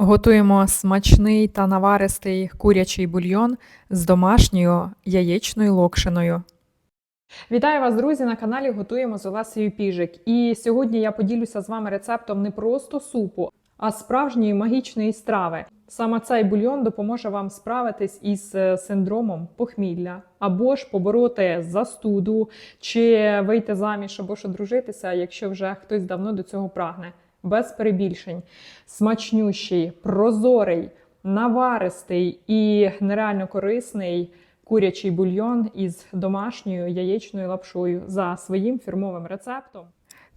Готуємо смачний та наваристий курячий бульйон з домашньою яєчною локшиною. Вітаю вас, друзі! На каналі Готуємо з Олесею Піжик. І сьогодні я поділюся з вами рецептом не просто супу, а справжньої магічної страви. Саме цей бульйон допоможе вам справитись із е, синдромом похмілля, або ж побороти застуду, чи вийти заміж, або ж одружитися, якщо вже хтось давно до цього прагне. Без перебільшень, смачнющий, прозорий, наваристий і нереально корисний курячий бульйон із домашньою яєчною лапшою за своїм фірмовим рецептом.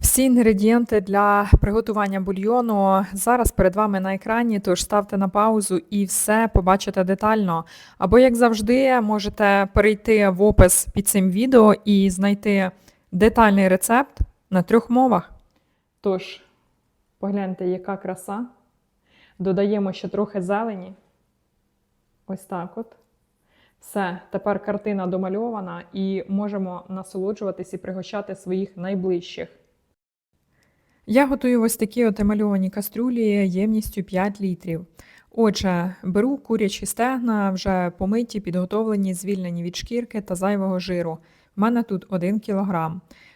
Всі інгредієнти для приготування бульйону зараз перед вами на екрані, тож ставте на паузу і все побачите детально. Або, як завжди, можете перейти в опис під цим відео і знайти детальний рецепт на трьох мовах. Тож, погляньте, яка краса. Додаємо ще трохи зелені. Ось так от. Все, тепер картина домальована і можемо насолоджуватись і пригощати своїх найближчих. Я готую ось такі от кастрюлі ємністю 5 літрів. Отже, беру курячі стегна, вже помиті, підготовлені, звільнені від шкірки та зайвого жиру. У мене тут 1 кг.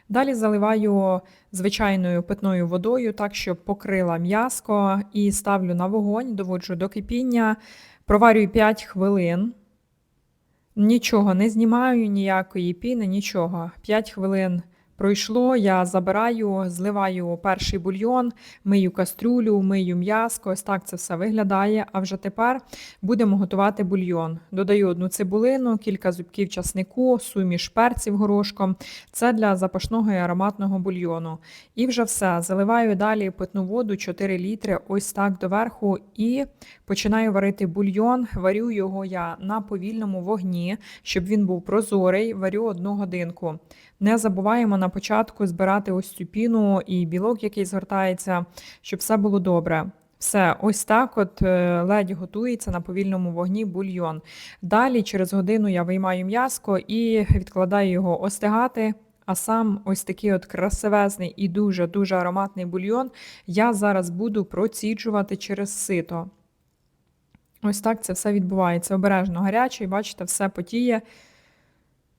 Далі заливаю звичайною питною водою, так, щоб покрила м'яско, і ставлю на вогонь, доводжу до кипіння, проварюю 5 хвилин. Нічого не знімаю, ніякої піни, нічого. 5 хвилин пройшло, я забираю, зливаю перший бульйон, мию кастрюлю, мию м'яско. Ось так це все виглядає. А вже тепер будемо готувати бульйон. Додаю одну цибулину, кілька зубків часнику, суміш перців горошком. Це для запашного і ароматного бульйону. І вже все. Заливаю далі питну воду 4 літри, ось так доверху, і починаю варити бульйон. Варю його я на повільному вогні, щоб він був прозорий, варю одну годинку. Не забуваємо на початку збирати ось цю піну і білок, який згортається, щоб все було добре. Все, ось так от е, ледь готується на повільному вогні бульйон. Далі через годину я виймаю м'яско і відкладаю його остигати. А сам ось такий от красивезний і дуже-дуже ароматний бульйон я зараз буду проціджувати через сито. Ось так це все відбувається. Обережно гарячий, бачите, все потіє.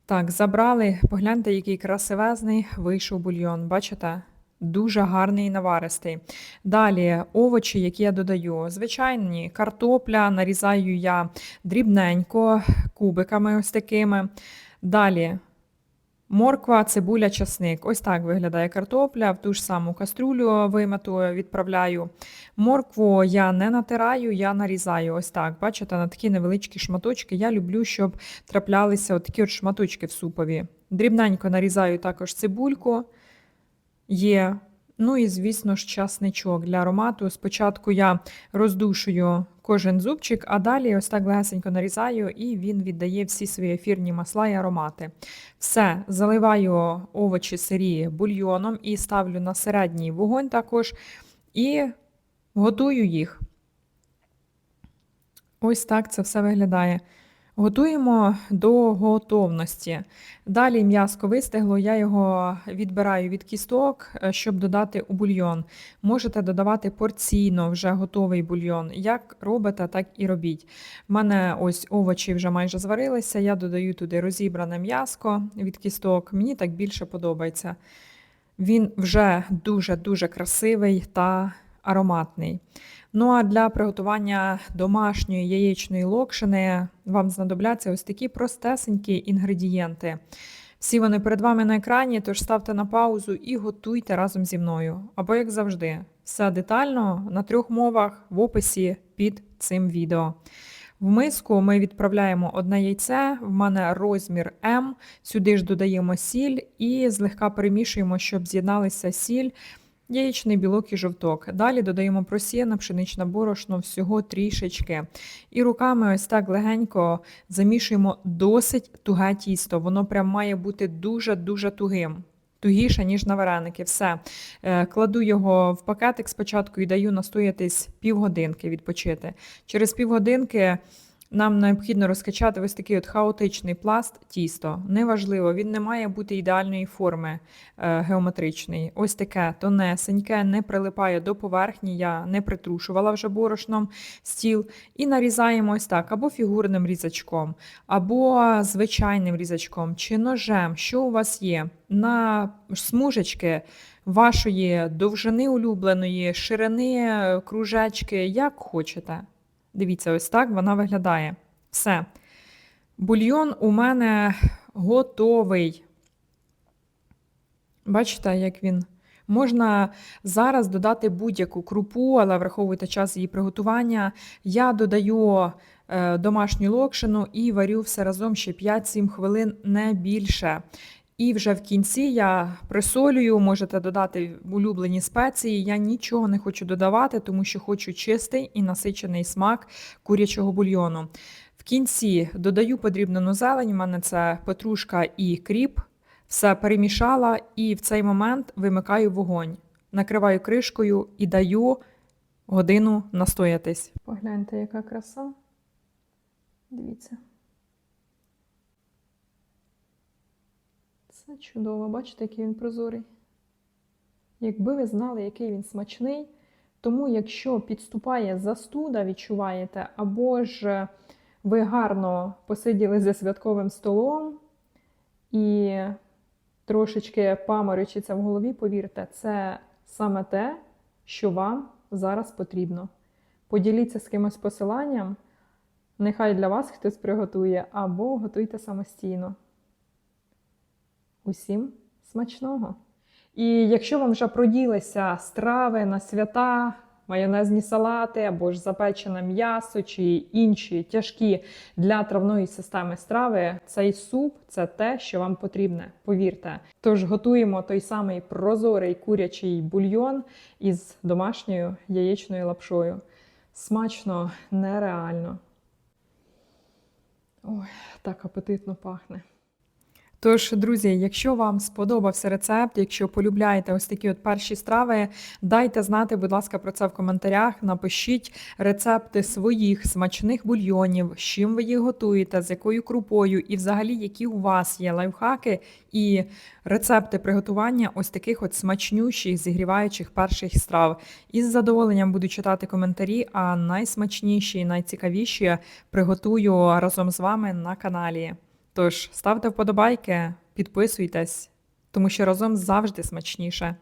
Так, забрали. Погляньте, який красивезний вийшов бульйон. Бачите? Дуже гарний і наваристий. Далі овочі, які я додаю. Звичайні картопля, нарізаю я дрібненько, кубиками ось такими. Далі морква, цибуля, часник. Ось так виглядає картопля. В ту ж саму каструлю вимиту відправляю. Моркву я не натираю, я нарізаю. Ось так. Бачите, на такі невеличкі шматочки. Я люблю, щоб траплялися такі от шматочки в супові. Дрібненько нарізаю також цибульку. Є. Ну і, звісно ж, часничок для аромату. Спочатку я роздушую кожен зубчик, а далі ось так легесенько нарізаю, і він віддає всі свої ефірні масла і аромати. Все, заливаю овочі сирі бульйоном і ставлю на середній вогонь також. І готую їх. Ось так це все виглядає. Готуємо до готовності. Далі м'яско вистигло, я його відбираю від кісток, е, щоб додати у бульйон. Можете додавати порційно вже готовий бульйон. Як робите, так і робіть. У мене ось овочі вже майже зварилися, я додаю туди розібране м'яско від кісток. Мені так більше подобається. Він вже дуже-дуже красивий та ароматний. Ну а для приготування домашньої яєчної локшини вам знадобляться ось такі простесенькі інгредієнти. Всі вони перед вами на екрані, тож ставте на паузу і готуйте разом зі мною. Або, як завжди, все детально на трьох мовах в описі під цим відео. В миску ми відправляємо одне яйце, в мене розмір М. Сюди ж додаємо сіль і злегка перемішуємо, щоб з'єдналися сіль. Яєчний білок і жовток. Далі додаємо просіяне пшеничне борошно всього трішечки. І руками ось так легенько замішуємо досить туге тісто. Воно прям має бути дуже-дуже тугим. Тугіше, ніж на вареники. Все. Е, Кладу його в пакетик спочатку і даю настоятись півгодинки відпочити. Через півгодинки Нам необхідно розкачати ось такий от хаотичний пласт тісто. Неважливо, він не має бути ідеальної форми е, геометричної. Ось таке тонесеньке, не прилипає до поверхні. Я не притрушувала вже борошном стіл. І нарізаємо ось так, або фігурним різачком, або звичайним різачком, чи ножем, що у вас є. На смужечки вашої довжини улюбленої, ширини е, кружечки, як хочете. Дивіться, ось так вона виглядає. Все. Бульйон у мене готовий. Бачите, як він. Можна зараз додати будь-яку крупу, але враховуйте час її приготування. Я додаю е, домашню локшину і варю все разом ще 5-7 хвилин, не більше. І вже в кінці я присолюю, можете додати улюблені спеції. Я нічого не хочу додавати, тому що хочу чистий і насичений смак курячого бульйону. В кінці додаю подрібнену зелень, у мене це петрушка і кріп. Все перемішала і в цей момент вимикаю вогонь. Накриваю кришкою і даю годину настоятись. Погляньте, яка краса. Дивіться. Це чудово, бачите, який він прозорий. Якби ви знали, який він смачний, тому якщо підступає застуда, відчуваєте, або ж ви гарно посиділи за святковим столом і трошечки паморочиться в голові, повірте, це саме те, що вам зараз потрібно. Поділіться з кимось посиланням, нехай для вас хтось приготує, або готуйте самостійно. Усім смачного! І якщо вам вже проділися страви на свята, майонезні салати або ж запечене м'ясо чи інші тяжкі для травної системи страви, цей суп це те, що вам потрібне, повірте. Тож готуємо той самий прозорий курячий бульйон із домашньою яєчною лапшою. Смачно, нереально. Ой, так апетитно пахне. Тож, друзі, якщо вам сподобався рецепт, якщо полюбляєте ось такі от перші страви, дайте знати, будь ласка, про це в коментарях. Напишіть рецепти своїх смачних бульйонів, з чим ви їх готуєте, з якою крупою, і взагалі, які у вас є лайфхаки і рецепти приготування ось таких от смачнющих, зігріваючих перших страв. Із задоволенням буду читати коментарі, а найсмачніші і найцікавіші приготую разом з вами на каналі. Тож ставте вподобайки, підписуйтесь, тому що разом завжди смачніше.